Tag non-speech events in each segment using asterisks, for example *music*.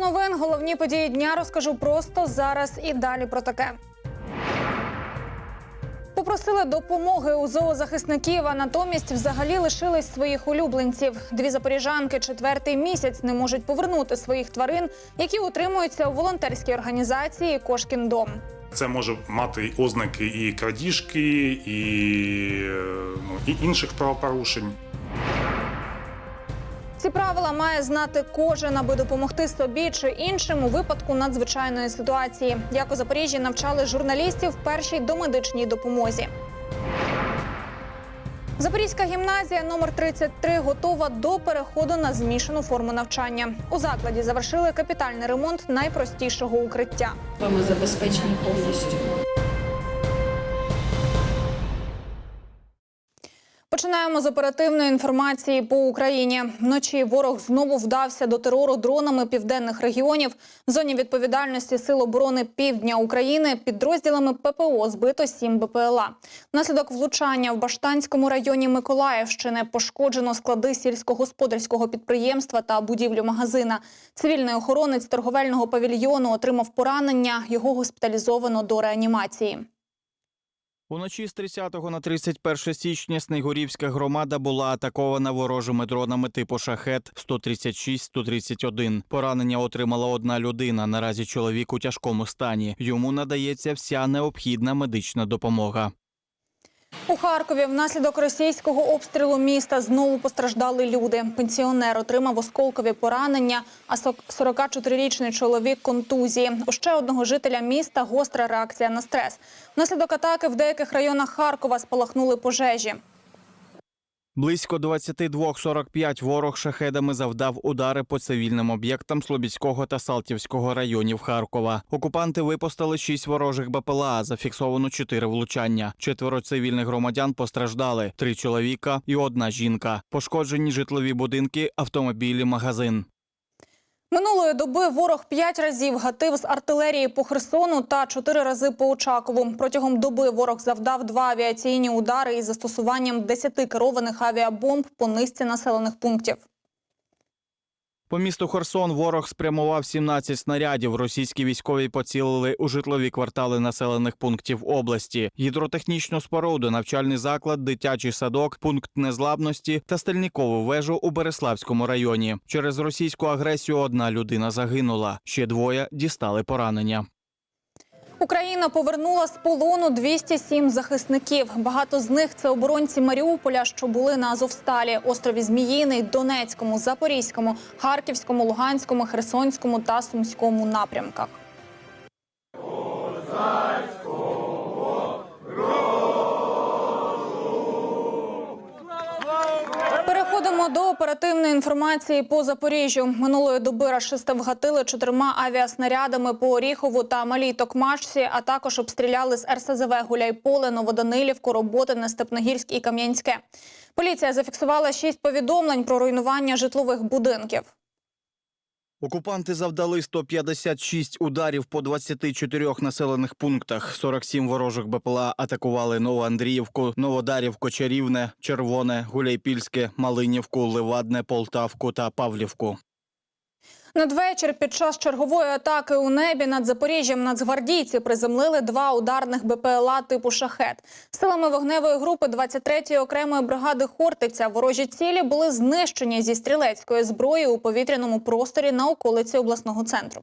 Новин, головні події дня розкажу просто зараз і далі про таке. Попросили допомоги у зоозахисників, а натомість взагалі лишились своїх улюбленців. Дві запоріжанки четвертий місяць не можуть повернути своїх тварин, які утримуються у волонтерській організації Кошкін дом. Це може мати ознаки і крадіжки, і, е, ну, і інших правопорушень. Ці правила має знати кожен, аби допомогти собі чи іншим у випадку надзвичайної ситуації. Як у Запоріжжі навчали журналістів першій домедичній допомозі. Запорізька гімназія номер 33 готова до переходу на змішану форму навчання. У закладі завершили капітальний ремонт найпростішого укриття. Ми забезпечені повністю. Починаємо з оперативної інформації по Україні. Вночі ворог знову вдався до терору дронами південних регіонів. В зоні відповідальності Сил оборони Півдня України підрозділами ППО збито 7 БПЛА. Внаслідок влучання в Баштанському районі Миколаївщини пошкоджено склади сільськогосподарського підприємства та будівлю магазина. Цивільний охоронець торговельного павільйону отримав поранення. Його госпіталізовано до реанімації. Уночі з 30 на 31 січня Снегурівська громада була атакована ворожими дронами типу шахет 136-131. Поранення отримала одна людина. Наразі чоловік у тяжкому стані. Йому надається вся необхідна медична допомога. У Харкові внаслідок російського обстрілу міста знову постраждали люди. Пенсіонер отримав осколкові поранення, а сок- 44-річний чоловік контузії. У ще одного жителя міста гостра реакція на стрес. Внаслідок атаки в деяких районах Харкова спалахнули пожежі. Близько 22.45 ворог шахедами завдав удари по цивільним об'єктам Слобідського та Салтівського районів Харкова. Окупанти випустили шість ворожих БПЛА, зафіксовано чотири влучання. Четверо цивільних громадян постраждали: три чоловіка і одна жінка. Пошкоджені житлові будинки, автомобілі, магазин. Минулої доби ворог п'ять разів гатив з артилерії по Херсону та чотири рази по Очакову. Протягом доби ворог завдав два авіаційні удари із застосуванням 10 керованих авіабомб по низці населених пунктів. По місту Херсон ворог спрямував 17 снарядів. Російські військові поцілили у житлові квартали населених пунктів області, гідротехнічну споруду, навчальний заклад, дитячий садок, пункт незламності та стельникову вежу у Береславському районі. Через російську агресію одна людина загинула. Ще двоє дістали поранення. Україна повернула з полону 207 захисників. Багато з них це оборонці Маріуполя, що були на Азовсталі, острові Зміїний, Донецькому, Запорізькому, Харківському, Луганському, Херсонському та Сумському напрямках. До оперативної інформації по Запоріжжю. Минулої доби рашисти вгатили чотирма авіаснарядами по Оріхову та Малій Токмачці, а також обстріляли з РСЗВ Гуляйполе, Новоданилівку, Роботине, Степногірськ і Кам'янське. Поліція зафіксувала шість повідомлень про руйнування житлових будинків. Окупанти завдали 156 ударів по 24 населених пунктах. 47 ворожих БПЛА атакували Новоандріївку, Новодарівку, Чарівне, Червоне, Гуляйпільське, Малинівку, Левадне, Полтавку та Павлівку. Надвечір під час чергової атаки у небі над Запоріжжям нацгвардійці приземлили два ударних БПЛА типу шахет. Силами вогневої групи 23-ї окремої бригади Хортиця ворожі цілі були знищені зі стрілецької зброї у повітряному просторі на околиці обласного центру.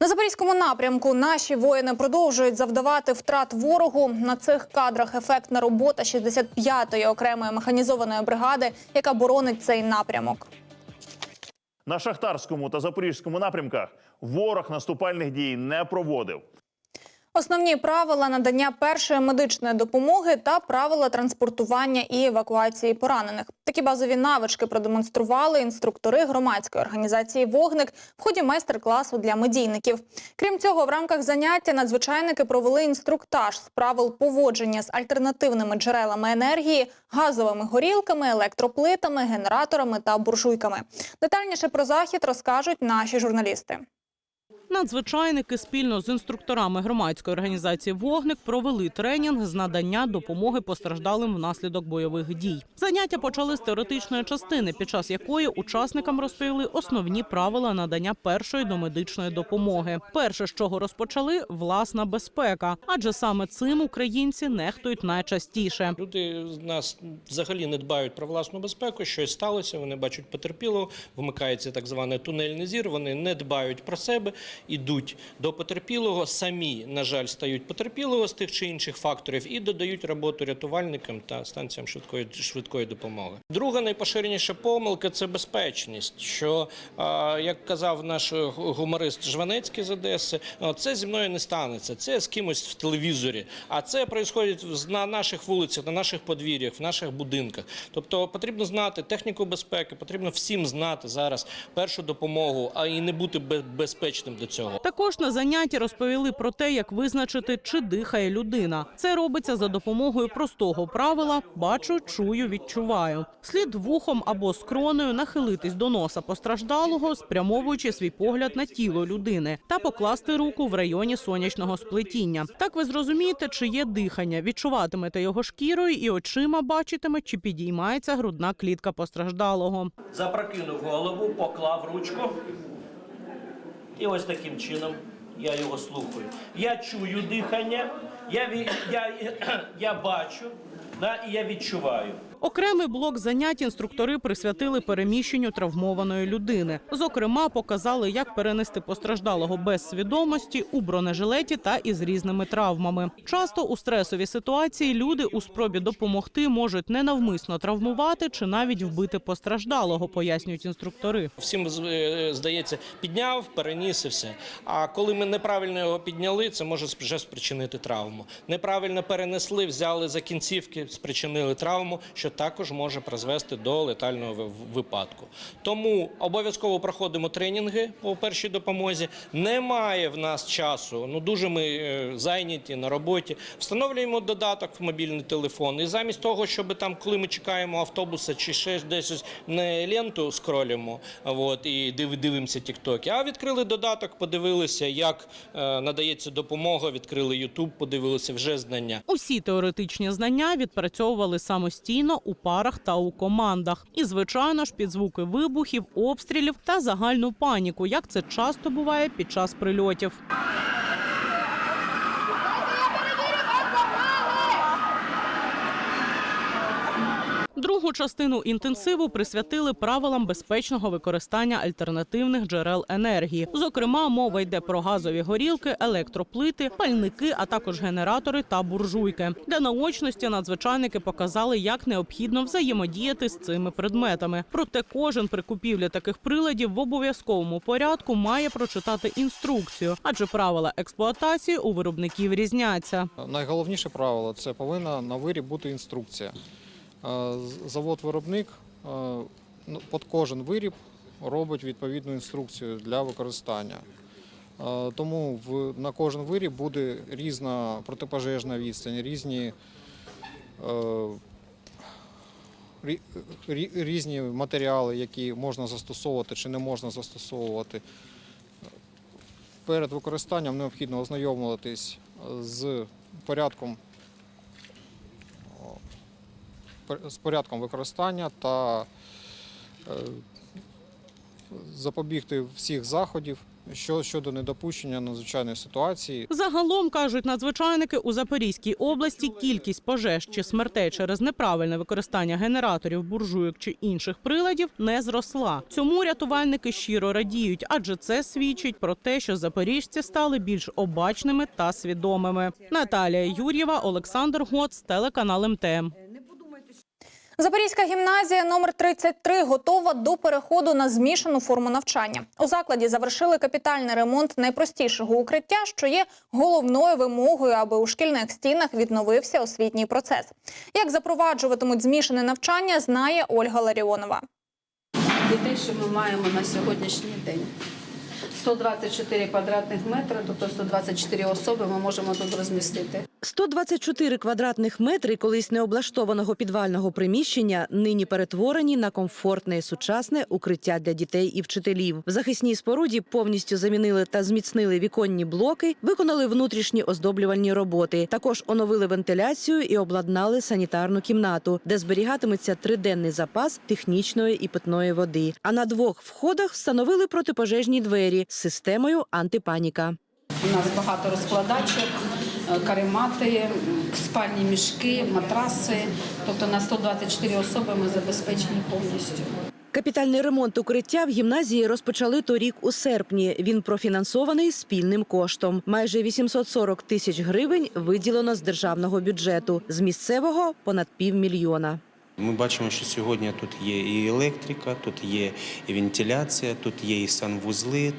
На запорізькому напрямку наші воїни продовжують завдавати втрат ворогу. На цих кадрах ефектна робота 65-ї окремої механізованої бригади, яка боронить цей напрямок. На шахтарському та запорізькому напрямках ворог наступальних дій не проводив. Основні правила надання першої медичної допомоги та правила транспортування і евакуації поранених. Такі базові навички продемонстрували інструктори громадської організації Вогник в ході майстер-класу для медійників. Крім цього, в рамках заняття надзвичайники провели інструктаж з правил поводження з альтернативними джерелами енергії, газовими горілками, електроплитами, генераторами та буржуйками. Детальніше про захід розкажуть наші журналісти. Надзвичайники спільно з інструкторами громадської організації Вогник провели тренінг з надання допомоги постраждалим внаслідок бойових дій. Заняття почали з теоретичної частини, під час якої учасникам розповіли основні правила надання першої домедичної допомоги. Перше, з чого розпочали, власна безпека, адже саме цим українці нехтують найчастіше. Люди нас взагалі не дбають про власну безпеку. Щось сталося, вони бачать потерпілого, вмикається так званий тунельний зір. Вони не дбають про себе, ідуть до потерпілого. Самі, на жаль, стають потерпілого з тих чи інших факторів і додають роботу рятувальникам та станціям швидкої швидкої допомоги. Друга найпоширеніша помилка це безпечність. Що як казав наш гуморист Жванецький з Одеси, це зі мною не станеться. Це з кимось в телевізорі. А це відбувається на наших вулицях, на наших подвір'ях, в наших будинках. Тобто потрібно знати техніку безпеки, потрібно всім знати зараз першу допомогу, а і не бути безпечним до цього. Також на занятті розповіли про те, як визначити, чи дихає людина. Це робиться за допомогою простого правила бачу, чую, відчуваю. Слід вухом або скронею нахилитись до носа постраждалого, спрямовуючи свій погляд на тіло людини, та покласти руку в районі сонячного сплетіння. Так ви зрозумієте, чи є дихання, відчуватимете його шкірою і очима бачитиме, чи підіймається грудна клітка постраждалого. Запрокинув голову, поклав ручку. І ось таким чином я його слухаю. Я чую дихання, я, я, я, я бачу да, і я відчуваю. Окремий блок занять інструктори присвятили переміщенню травмованої людини. Зокрема, показали, як перенести постраждалого без свідомості у бронежилеті та із різними травмами. Часто у стресовій ситуації люди у спробі допомогти можуть ненавмисно травмувати чи навіть вбити постраждалого, пояснюють інструктори. Всім е, здається, підняв, переніс і все. А коли ми неправильно його підняли, це може вже спричинити травму. Неправильно перенесли, взяли за кінцівки, спричинили травму, що також може призвести до летального ви- випадку. Тому обов'язково проходимо тренінги по першій допомозі. Немає в нас часу. Ну дуже ми е, зайняті на роботі. Встановлюємо додаток в мобільний телефон. І замість того, щоб там, коли ми чекаємо автобуса чи ще десь не ленту скролимо, от і див, дивимося тіктоки, а відкрили додаток, подивилися, як е, надається допомога. Відкрили Ютуб, подивилися вже знання. Усі теоретичні знання відпрацьовували самостійно у парах та у командах. І, звичайно ж, під звуки вибухів, обстрілів та загальну паніку, як це часто буває під час прильотів. Другу частину інтенсиву присвятили правилам безпечного використання альтернативних джерел енергії. Зокрема, мова йде про газові горілки, електроплити, пальники, а також генератори та буржуйки. Для наочності надзвичайники показали, як необхідно взаємодіяти з цими предметами. Проте кожен при купівлі таких приладів в обов'язковому порядку має прочитати інструкцію, адже правила експлуатації у виробників різняться. Найголовніше правило це повинна на виріб бути інструкція. Е, Завод-виробник е, ну, під кожен виріб робить відповідну інструкцію для використання. Е, Тому на кожен виріб буде різна протипожежна відстань, різні, рі- рі- різні матеріали, які можна застосовувати чи не можна застосовувати. Перед використанням необхідно ознайомитись з порядком, з порядком використання та е, запобігти всіх заходів що- щодо недопущення надзвичайної ситуації. Загалом кажуть надзвичайники у Запорізькій області кількість пожеж чи смертей через неправильне використання генераторів, буржуйок чи інших приладів не зросла. Цьому рятувальники щиро радіють, адже це свідчить про те, що запоріжці стали більш обачними та свідомими. Наталія Юр'єва, Олександр Гоц, телеканал МТМ. Запорізька гімназія номер 33 готова до переходу на змішану форму навчання. У закладі завершили капітальний ремонт найпростішого укриття, що є головною вимогою, аби у шкільних стінах відновився освітній процес. Як запроваджуватимуть змішане навчання, знає Ольга Ларіонова. Дітей, що ми маємо на сьогоднішній день. 124 квадратних метри, тобто 124 особи ми можемо тут розмістити. 124 квадратних метри колись необлаштованого підвального приміщення нині перетворені на комфортне і сучасне укриття для дітей і вчителів. В захисній споруді повністю замінили та зміцнили віконні блоки, виконали внутрішні оздоблювальні роботи. Також оновили вентиляцію і обладнали санітарну кімнату, де зберігатиметься триденний запас технічної і питної води. А на двох входах встановили протипожежні двері з системою антипаніка. У нас багато розкладачок, каремати, спальні мішки, матраси. Тобто на 124 особи ми забезпечені повністю. Капітальний ремонт укриття в гімназії розпочали торік у серпні. Він профінансований спільним коштом. Майже 840 тисяч гривень виділено з державного бюджету, з місцевого понад півмільйона. Ми бачимо, що сьогодні тут є і електрика, тут є і вентиляція, тут є і санвузли,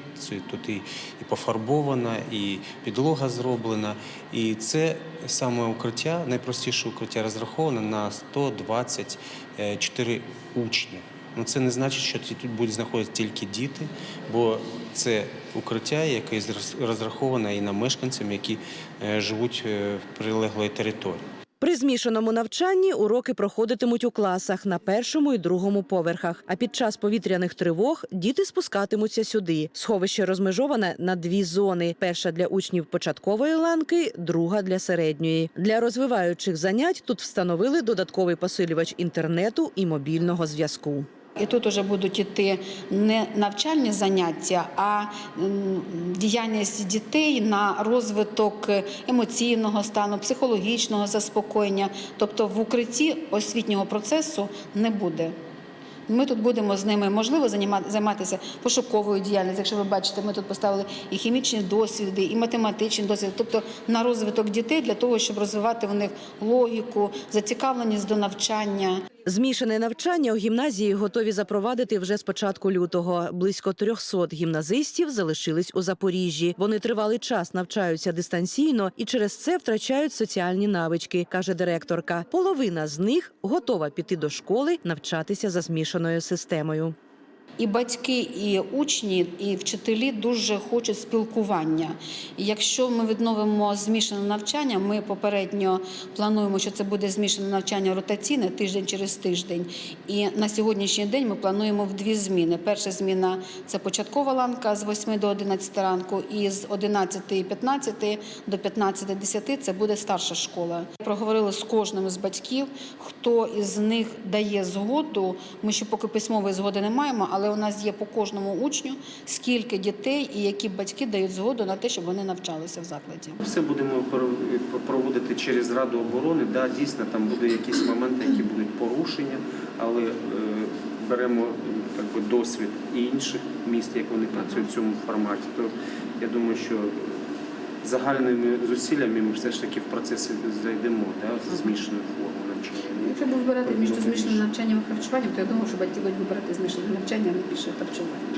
тут і, пофарбована, і підлога зроблена. І це саме укриття, найпростіше укриття розраховане на 124 учні. Ну, це не значить, що тут будуть знаходитися тільки діти, бо це укриття, яке розраховане і на мешканцям, які е, живуть е, в прилеглої території. При змішаному навчанні уроки проходитимуть у класах на першому і другому поверхах. А під час повітряних тривог діти спускатимуться сюди. Сховище розмежоване на дві зони: перша для учнів початкової ланки, друга для середньої. Для розвиваючих занять тут встановили додатковий посилювач інтернету і мобільного зв'язку. І тут вже будуть іти не навчальні заняття, а діяльність дітей на розвиток емоційного стану, психологічного заспокоєння. Тобто в укритті освітнього процесу не буде. Ми тут будемо з ними можливо займатися пошуковою діяльністю. Якщо ви бачите, ми тут поставили і хімічні досвіди, і математичні досвіди, тобто на розвиток дітей для того, щоб розвивати в них логіку, зацікавленість до навчання. Змішане навчання у гімназії готові запровадити вже з початку лютого. Близько 300 гімназистів залишились у Запоріжжі. Вони тривалий час навчаються дистанційно і через це втрачають соціальні навички, каже директорка. Половина з них готова піти до школи навчатися за змішаною системою. І батьки, і учні, і вчителі дуже хочуть спілкування. І якщо ми відновимо змішане навчання, ми попередньо плануємо, що це буде змішане навчання ротаційне тиждень через тиждень. І на сьогоднішній день ми плануємо в дві зміни. Перша зміна це початкова ланка з 8 до 11 ранку, і з 11.15 до 15.10 це буде старша школа. Проговорили з кожним з батьків, хто із них дає згоду. Ми ще поки письмової згоди не маємо, але у нас є по кожному учню скільки дітей і які батьки дають згоду на те, щоб вони навчалися в закладі. Все будемо проводити через Раду оборони. Да, дійсно, там будуть якісь моменти, які будуть порушення, але е, беремо так би, досвід інших міст, як вони працюють в цьому форматі. То я думаю, що загальними зусиллями ми все ж таки в процесі зайдемо да, за змішану форму навчання. Якщо б вибирати між змішаним навчанням і харчуванням, то я думаю, що батьки будуть вибирати змішане навчання, а не більше харчування.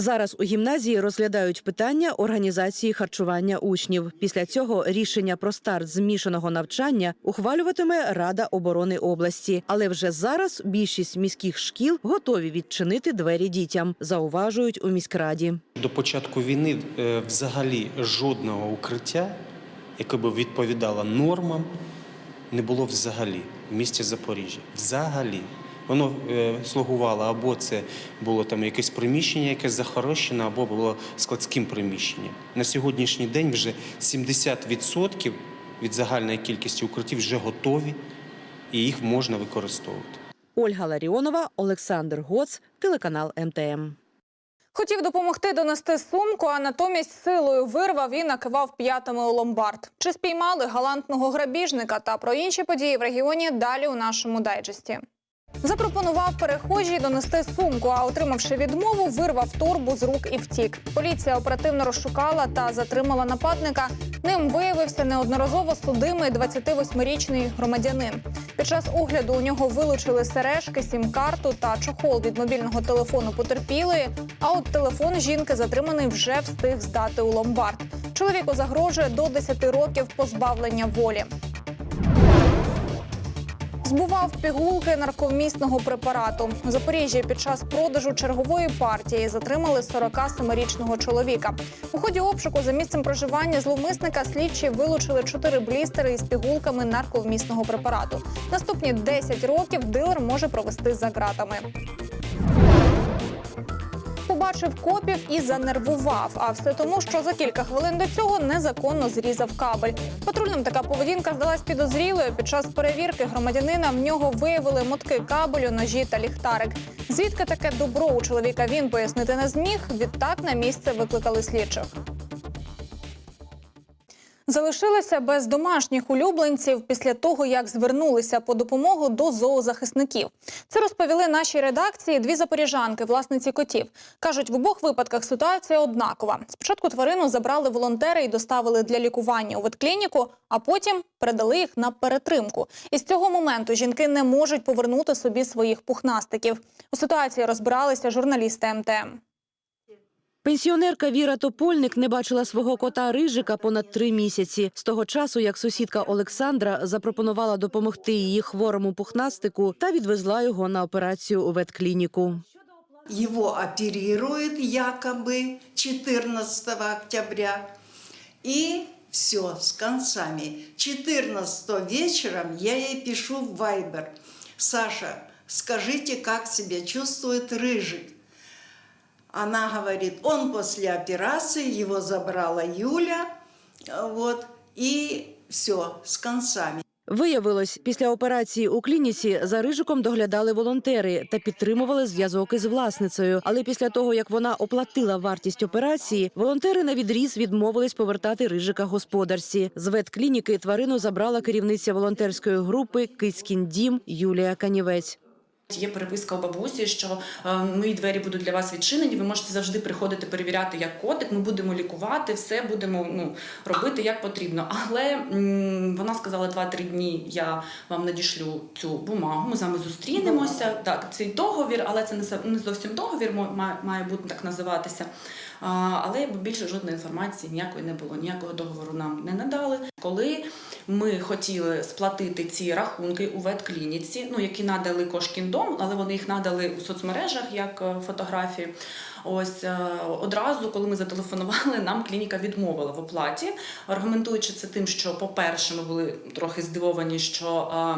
Зараз у гімназії розглядають питання організації харчування учнів. Після цього рішення про старт змішаного навчання ухвалюватиме Рада оборони області. Але вже зараз більшість міських шкіл готові відчинити двері дітям, зауважують у міськраді. До початку війни е, взагалі жодного укриття, яке б відповідало нормам, не було взагалі в місті Запоріжжя. Взагалі. Воно е, слугувало або це було там якесь приміщення, якесь захарощене, або було складським приміщенням. На сьогоднішній день вже 70% від загальної кількості укриттів вже готові і їх можна використовувати. Ольга Ларіонова, Олександр Гоц, телеканал МТМ. Хотів допомогти донести сумку, а натомість силою вирвав і накивав п'ятами у ломбард. Чи спіймали галантного грабіжника та про інші події в регіоні далі у нашому дайджесті. Запропонував перехожій донести сумку, а отримавши відмову, вирвав торбу з рук і втік. Поліція оперативно розшукала та затримала нападника. Ним виявився неодноразово судимий 28-річний громадянин. Під час огляду у нього вилучили сережки, сім-карту та чохол від мобільного телефону потерпілої. А от телефон жінки затриманий вже встиг здати у ломбард. Чоловіку загрожує до 10 років позбавлення волі. Збував пігулки нарковмісного препарату. У Запоріжжі під час продажу чергової партії затримали 47-річного чоловіка. У ході обшуку за місцем проживання зловмисника слідчі вилучили чотири блістери із пігулками нарковмісного препарату. Наступні 10 років дилер може провести за ґратами. Побачив копів і занервував. А все тому, що за кілька хвилин до цього незаконно зрізав кабель. Патрульним така поведінка здалась підозрілою. Під час перевірки громадянина в нього виявили мотки кабелю, ножі та ліхтарик. Звідки таке добро у чоловіка він пояснити не зміг. Відтак на місце викликали слідчих. Залишилися без домашніх улюбленців після того, як звернулися по допомогу до зоозахисників. Це розповіли нашій редакції дві запоріжанки, власниці котів. кажуть, в обох випадках ситуація однакова. Спочатку тварину забрали волонтери і доставили для лікування у ветклініку, а потім передали їх на перетримку. І з цього моменту жінки не можуть повернути собі своїх пухнастиків. У ситуації розбиралися журналісти МТМ. Пенсіонерка Віра Топольник не бачила свого кота Рижика понад три місяці. З того часу, як сусідка Олександра запропонувала допомогти її хворому пухнастику та відвезла його на операцію у ветклініку. Его оперируют якобы 14 октября. И все, с концами. 14 вечером я ей пишу в Вайбер. Саша, скажите, как себя чувствует Рыжик? Она говорит, он после операции, его забрала Юля, э, вот, и все, с концами. Виявилось, після операції у клініці за рижиком доглядали волонтери та підтримували зв'язок із власницею. Але після того, як вона оплатила вартість операції, волонтери на відріз відмовились повертати рижика господарці. З ветклініки тварину забрала керівниця волонтерської групи Кицькін дім Юлія Канівець. Є переписка у бабусі, що е, мої двері будуть для вас відчинені. Ви можете завжди приходити перевіряти як котик. Ми будемо лікувати, все будемо ну робити як потрібно. Але м, вона сказала 2-3 дні. Я вам надішлю цю бумагу. Ми з вами зустрінемося. Так, цей договір, але це не зовсім договір, має бути так називатися. Але більше жодної інформації ніякої не було. Ніякого договору нам не надали. Коли ми хотіли сплатити ці рахунки у ветклініці, ну які надали Кошкіндом, але вони їх надали у соцмережах як е, фотографії. Ось е, одразу, коли ми зателефонували, *laughs* нам клініка відмовила в оплаті, аргументуючи це тим, що, по-перше, ми були трохи здивовані, що.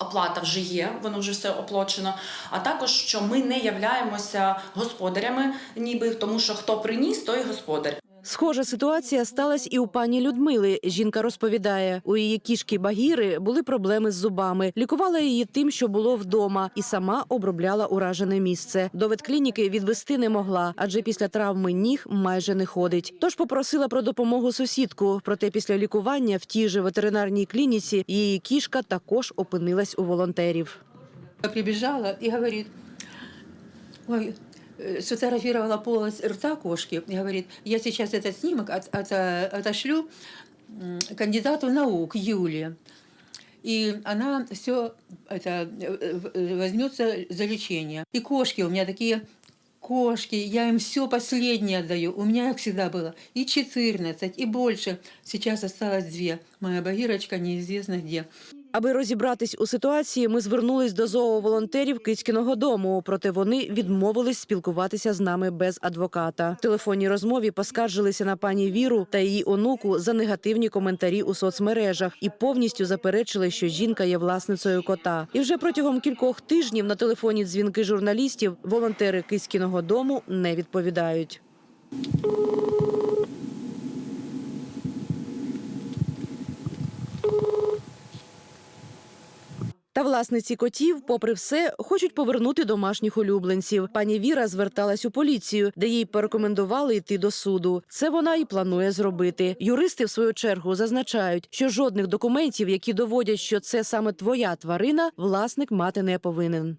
Оплата вже є, воно вже все оплачено. А також що ми не являємося господарями, ніби тому, що хто приніс, той господар. Схожа ситуація сталася і у пані Людмили. Жінка розповідає, у її кішки Багіри були проблеми з зубами. Лікувала її тим, що було вдома, і сама обробляла уражене місце. До ветклініки відвести не могла, адже після травми ніг майже не ходить. Тож попросила про допомогу сусідку. Проте після лікування в тій же ветеринарній клініці її кішка також опинилась у волонтерів. Прибежала и говорит, ой, сфотографировала полость рта кошки и говорит, я сейчас этот снимок от- от- отошлю м, кандидату наук Юле. И она все это э, э, возьмется за лечение. И кошки у меня такие кошки, я им все последнее отдаю. У меня их всегда было и 14, и больше. Сейчас осталось две. Моя багирочка неизвестно где. Аби розібратись у ситуації, ми звернулись до зооволонтерів Кицькіного дому. Проте вони відмовились спілкуватися з нами без адвоката. В телефонній розмові поскаржилися на пані Віру та її онуку за негативні коментарі у соцмережах і повністю заперечили, що жінка є власницею кота. І вже протягом кількох тижнів на телефонні дзвінки журналістів волонтери Кицькіного дому не відповідають. Та власниці котів, попри все, хочуть повернути домашніх улюбленців. Пані Віра зверталась у поліцію, де їй порекомендували йти до суду. Це вона і планує зробити. Юристи, в свою чергу, зазначають, що жодних документів, які доводять, що це саме твоя тварина, власник мати не повинен.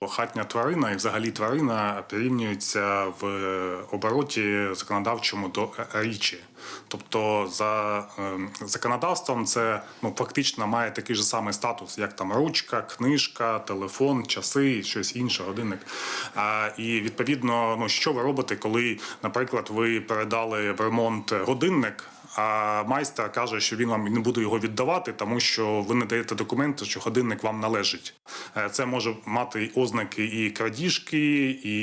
Хатня тварина і взагалі тварина порівнюються в обороті законодавчому до річі. Тобто, за е, законодавством це ну фактично має такий же самий статус, як там ручка, книжка, телефон, часи, щось інше, годинник. А, і відповідно, ну що ви робите, коли, наприклад, ви передали в ремонт годинник. А майстер каже, що він вам не буде його віддавати, тому що ви не даєте документи, що годинник вам належить. Е, Це може мати ознаки і крадіжки, і,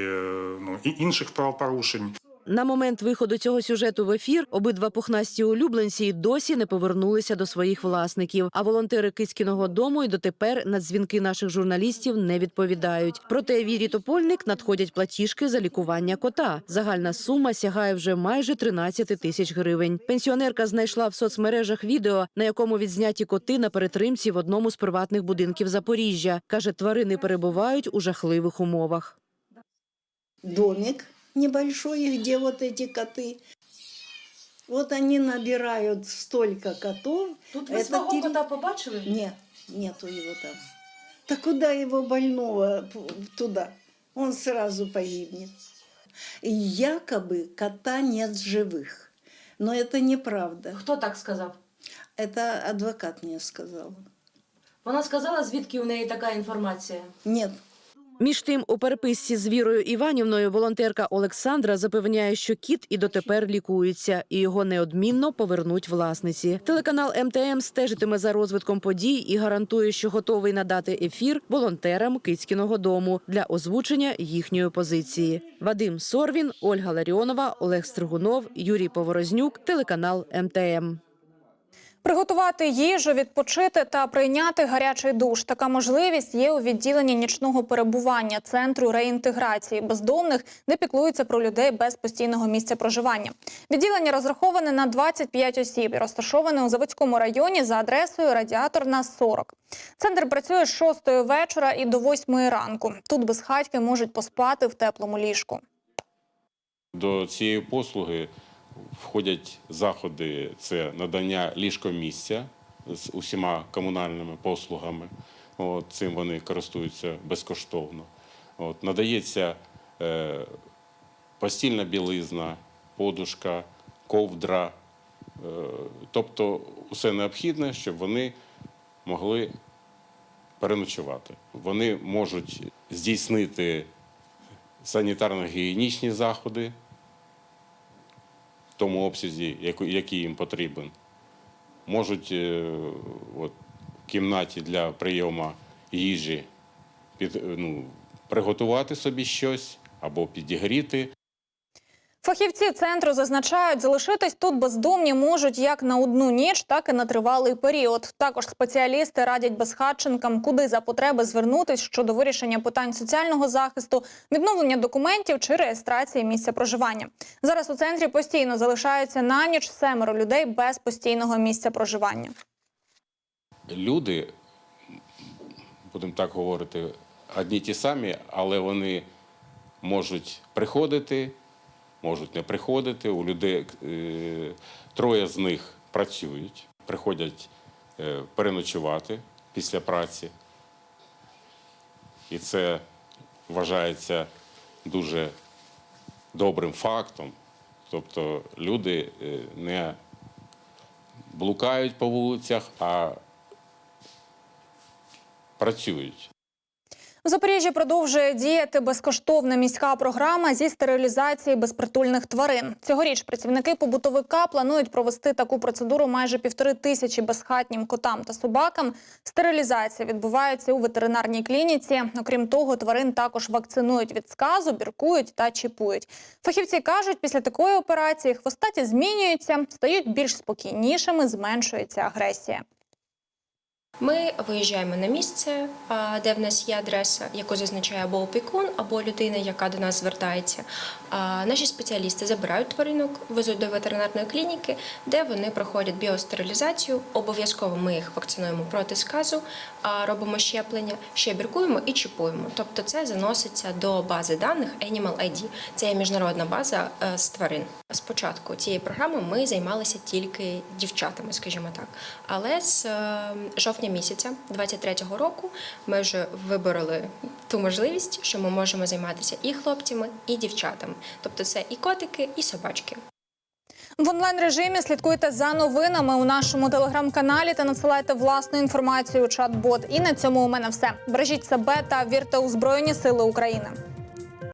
е, ну, і інших правопорушень. На момент виходу цього сюжету в ефір обидва пухнасті улюбленці й досі не повернулися до своїх власників. А волонтери Кицькіного дому й дотепер на дзвінки наших журналістів не відповідають. Проте Вірі Топольник надходять платіжки за лікування кота. Загальна сума сягає вже майже 13 тисяч гривень. Пенсіонерка знайшла в соцмережах відео, на якому відзняті коти на перетримці в одному з приватних будинків Запоріжжя. каже, тварини перебувають у жахливих умовах. домик небольшой, где вот эти коты. Вот они набирают столько котов. Тут ви свого терри- кота побачили? Нет, нету его там. Да куда его больного п- туда? Он сразу погибнет. И якобы кота нет живых. Но это неправда. Хто так сказав? Это адвокат мне сказал. Вона сказала, звідки у неї така інформація. Нет, Між тим, у переписці з Вірою Іванівною волонтерка Олександра запевняє, що кіт і дотепер лікується, і його неодмінно повернуть власниці. Телеканал МТМ стежитиме за розвитком подій і гарантує, що готовий надати ефір волонтерам Кицькіного дому для озвучення їхньої позиції. Вадим Сорвін, Ольга Ларіонова, Олег Стригунов, Юрій Поворознюк, телеканал МТМ. Приготувати їжу, відпочити та прийняти гарячий душ. Така можливість є у відділенні нічного перебування центру реінтеграції бездомних, де піклуються про людей без постійного місця проживання. Відділення розраховане на 25 осіб і розташоване у Заводському районі за адресою Радіаторна 40. Центр працює з 6 вечора і до 8 ранку. Тут безхатьки можуть поспати в теплому ліжку. До цієї послуги входять заходи: це надання ліжкомісця з усіма комунальними послугами. От, цим вони користуються безкоштовно. От, надається е, постільна білизна, подушка, ковдра, е, тобто усе необхідне, щоб вони могли переночувати. Вони можуть здійснити санітарно-гігієнічні заходи в тому обсязі, який їм потрібен. Можуть е, от, в кімнаті для прийому їжі під, е, ну, приготувати собі щось або підігріти. Фахівці центру зазначають, залишитись тут бездомні можуть як на одну ніч, так і на тривалий період. Також спеціалісти радять безхатченкам, куди за потреби звернутись щодо вирішення питань соціального захисту, відновлення документів чи реєстрації місця проживання. Зараз у центрі постійно залишаються на ніч семеро людей без постійного місця проживання. Люди, будемо так говорити, одні ті самі, але вони можуть приходити, можуть не приходити. У людей е, троє з них працюють, приходять е, переночувати після праці. І це вважається дуже добрим фактом. Тобто люди е, не блукають по вулицях, а працюють. У Запоріжжі продовжує діяти безкоштовна міська програма зі стерилізації безпритульних тварин. Цьогоріч працівники побутовика планують провести таку процедуру майже півтори тисячі безхатнім котам та собакам. Стерилізація відбувається у ветеринарній клініці. Окрім того, тварин також вакцинують від сказу, біркують та чіпують. Фахівці кажуть, після такої операції хвостаті змінюються, стають більш спокійнішими, зменшується агресія. Ми виїжджаємо на місце, де в нас є адреса, яку зазначає або опікун, або людина, яка до нас звертається. Наші спеціалісти забирають тваринок, везуть до ветеринарної клініки, де вони проходять біостерилізацію. Обов'язково ми їх вакцинуємо проти сказу, робимо щеплення, ще біркуємо і чіпуємо. Тобто це заноситься до бази даних Animal ID. Це є міжнародна база е, з тварин. Спочатку цієї програми ми займалися тільки дівчатами, скажімо так. Але з е, жовтня місяця 23-го року ми вже вибороли ту можливість, що ми можемо займатися і хлопцями, і дівчатами. Тобто це і котики, і собачки. В онлайн режимі слідкуйте за новинами у нашому телеграм-каналі та надсилайте власну інформацію у чат-бот. І на цьому у мене все. Бережіть себе та вірте у Збройні Сили України.